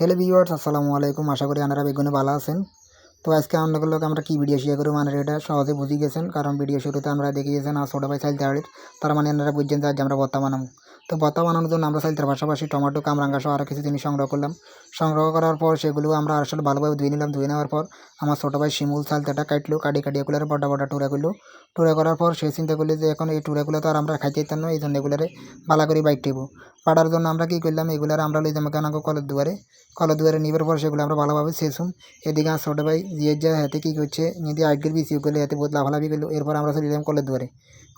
Hello viewers আসসালামু আলাইকুম। আশা করি আপনারা বেগুনে ভালো আছেন। তো আজকে আপনাদের লোক আমরা কী ভিডিও শেয়ার করব মানে এটা সহজে বুঝে গেছেন, কারণ ভিডিও শুরুতে আমরা দেখিয়েছেন আর ছোটো ভাই চাইল তাড়ির তার মানে আপনারা বুঝছেন যে আজ আমরা ভর্তা বানাবো তো ভর্তা বানানোর জন্য আমরা চাইলতার পাশাপাশি টমেটো, কামরাঙ্গা সহ আরও কিছু জিনিস সংগ্রহ করলাম। সংগ্রহ করার পর সেগুলো আমরা আসলে ভালোভাবে ধুয়ে নিলাম। ধুয়ে নেওয়ার পর আমার ছোটো ভাই শিমুল চালতাটা কাটলো, কাটি কাটি এগুলোর বড় বড় টুরা করল। টুরা করার পর সে চিন্তা করল যে এখন এই টুরাগুলো তো আর আমরা খাইতে না, এই জন্য এগুলোরে বালা করে বাইক টেবো। পাড়ার জন্য আমরা কী করলাম? এগুলার আমরা লই যাব কেন কলের দুয়ারে? কলের দুয়ারে নিবার পর সেগুলো আমরা ভালোভাবে শেষুম এদিকে আর ছোটো ভাই, যে যা হাতে কী করছে যদি আইডের বিসি করলে হাতে বহুত লাভালাভি করল, এরপর আমরা চলে গেলাম কলের দুয়ারে।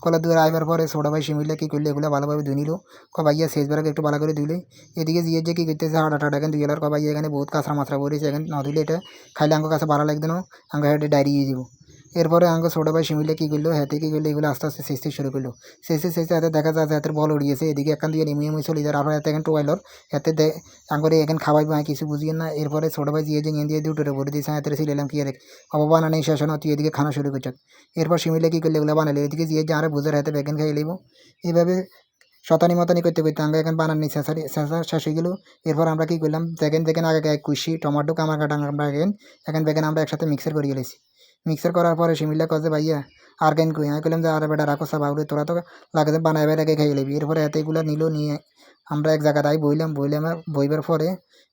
কলের দুয়ারে আইবার পরে ছোটো ভাই শিমিলে কী করল, এগুলো ভালোভাবে ধুই নিল, কবাইয়া শেষ একটু ভালো করে ধুইলে। এদিকে জিয়ে যে কী করতেছে, হাটা টাটা এখানে ধুয়ে কবাইয়া এখানে বহুত কাঁচরা মাছরা পড়েছে, এখানে না এটা খাইলে আঙ্গ কাছে ভালো লাগতো না, আঙ্গ হেঁটে ডায়রিয়ে দিব এরপরে আঙ্গ ছোটো ভাই শিমিলে কী করল? হাতে কী করল? এগুলো আস্তে আস্তে শেষতে শুরু করল। শেষে শেষে হাতে দেখা যায় যে হাতের বল উড়িয়েছে। এদিকে এখান দিয়ে নেমে নেমে চলে যায়। আর হাতে এখন টোয়াইলর হাতে আঙ্গরে এখানে খাওয়াইবো আমি কিছু বুঝিয়ে না। এরপরে ছোটো ভাই যে নিয়ে দিয়ে দুটোরে ভরে দিয়েছে। হাতের ছিলাম কি আর অববানা নেই শেষ না। তুই এদিকে খানা শুরু করছ। এরপর শিমিলে কী করলে? এগুলো বানালে এদিকে যে আরে বুঝে হাতে বেগেন খাইয়ে নেব এইভাবে শতানি মতানি করতে করতে আমরা এখন বানানি শেষারি শেষা শেষ হয়ে গেলো। এরপর আমরা কী করলাম? দেখেন দেখেন আগে কুশি, টমাটো কামার কাটা আমরা এখন এখন বেগেন আমরা একসাথে মিক্সার করে গেলেছি মিক্সার করার পরে শিমিল্লা কছে ভাইয়া, আর কেন কই আমি কইলাম যে, আর বেটা, রাখো সব আউরে তোরা তো লাগে যে বানাইবে আগে খাই লেবি এরপরে এতে এগুলো নিল, নিয়ে আমরা এক জায়গায় বইলাম বইলাম বইবার পরে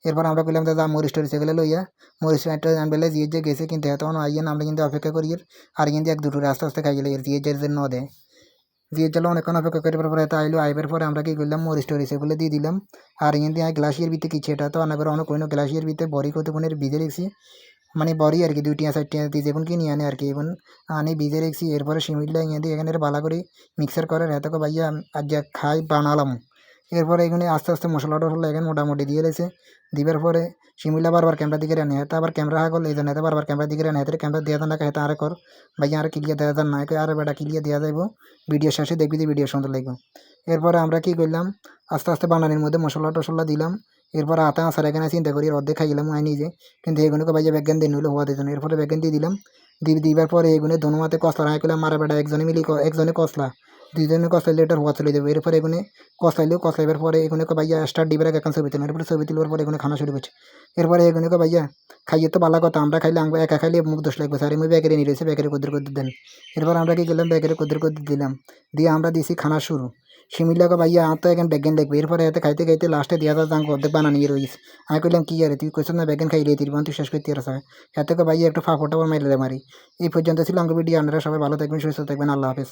এরপর আমরা কইলাম যা মরিচ টরিচ এগুলো লইয়া মরিচ আনবেলে জিয়ে যে গেছে, কিন্তু এত আইয়েন আমরা কিন্তু অপেক্ষা করি আর কিন্তু এক দুটো আস্তে আস্তে খাই গেলে জিয়ে যে ন দেয় দিয়ে চলো অনেকক্ষণ অপেক্ষা করার পরে এত আইলো, আইবার পরে আমরা কী করলাম মরিচ টরিচ এগুলো দিয়ে দিলাম। আর কিন্তু গ্লাসিয়ার ভিতরে কিছু, এটা তো অনেক অনেক কোনো গ্লাসিয়ার ভিতরে বড়ি কত কোনো ভিজে রেখেছি। মানে বড়ি আর কি, দুইটি চারটি দিয়ে যেমন কিনে আনে আর কি এবং আনি ভিজে রেখেছি, এরপরে শিমিল্লা ইয়ে দিয়ে এখানে বালা করে মিক্সার করে এতকে ভাইয়া আজ যা খাই বানালাম। এরপরে এখানে আস্তে আস্তে মশলা টশলা এখানে মোটামুটি দিয়ে রেছে দিবার পরে শিমিল্লা বারবার ক্যামেরা দিকে রানি হেতা আবার ক্যামেরা হা করলে এই জন্য বারবার ক্যামেরা দিকে রানি হেতে ক্যামেরা দেওয়া না হেতা আরে কর। ভাইয়া আর ক্লিয়ার দেওয়া যান না আর বেটা ক্লিয়ার দেওয়া যাইব। ভিডিও শেষে দেখবি যে ভিডিও সুন্দর লাগবে। এরপরে আমরা কি করলাম, আস্তে আস্তে বানানির মধ্যে মশলা টশলা দিলাম। এরপরে আতা আসার এখানে চিন্তা করি অর্ধেক খাই গেলাম আই নিজে। কিন্তু এগুলোকে ভাইয়া ব্যাজ্ঞান দিয়ে নিল হওয়া দিত এরপরে ব্যাজ্ঞান দিয়ে দিলাম। দিয়ে দিবার পরে এগুলো ধনুমাতে কসলা রায় করলাম মারা বেটা, একজনে মিলি একজনে কসলা। দুজনে কসলাইলে এটা হওয়া চলে যাবে। এরপরে এগুলো কসলাইলেও কসলাইবার পরে এগুলোকে ভাইয়া স্টার ডিবার এখন ছবি তুলেন এরপরে ছবি তুলবার পরে এগুলো খানা শুরু করছে। এরপরে এগুলোকে ভাইয়া খাইয়ে তো ভালো কথা, আমরা খাইলে আমরা একা খাইলে মুখ দোষ লাগবে। স্যার আমি ব্যাগেরে নিয়ে রয়েছে ব্যাগেরে কদ্দুর কদ্দুর দেন। এরপর আমরা কি করলাম ব্যাগেরে কদ্দুর কদ্দুর দিলাম। দিয়ে আমরা দিছি খানা শুরু। শিমিলাকে ভাইয়া আর তো এখন বেগেন দেখবে এরপরে এতে খাইতে খাইতে লাস্টে দিয়া দাও তাঙ্ক অর্ধেক বানা নিয়ে রয়েছে আমি কইলাম কি আরে তুই কইস না বেগেন খাইলে তুই তুই শেষ করতে আসা এতে ভাইয়া একটু ফাফোটা মাইলে মারি এই পর্যন্ত ছিল আমাকে ভিডিও আপনারা সবাই ভালো থাকবেন সুস্থ থাকবেন আল্লাহ হাফেজ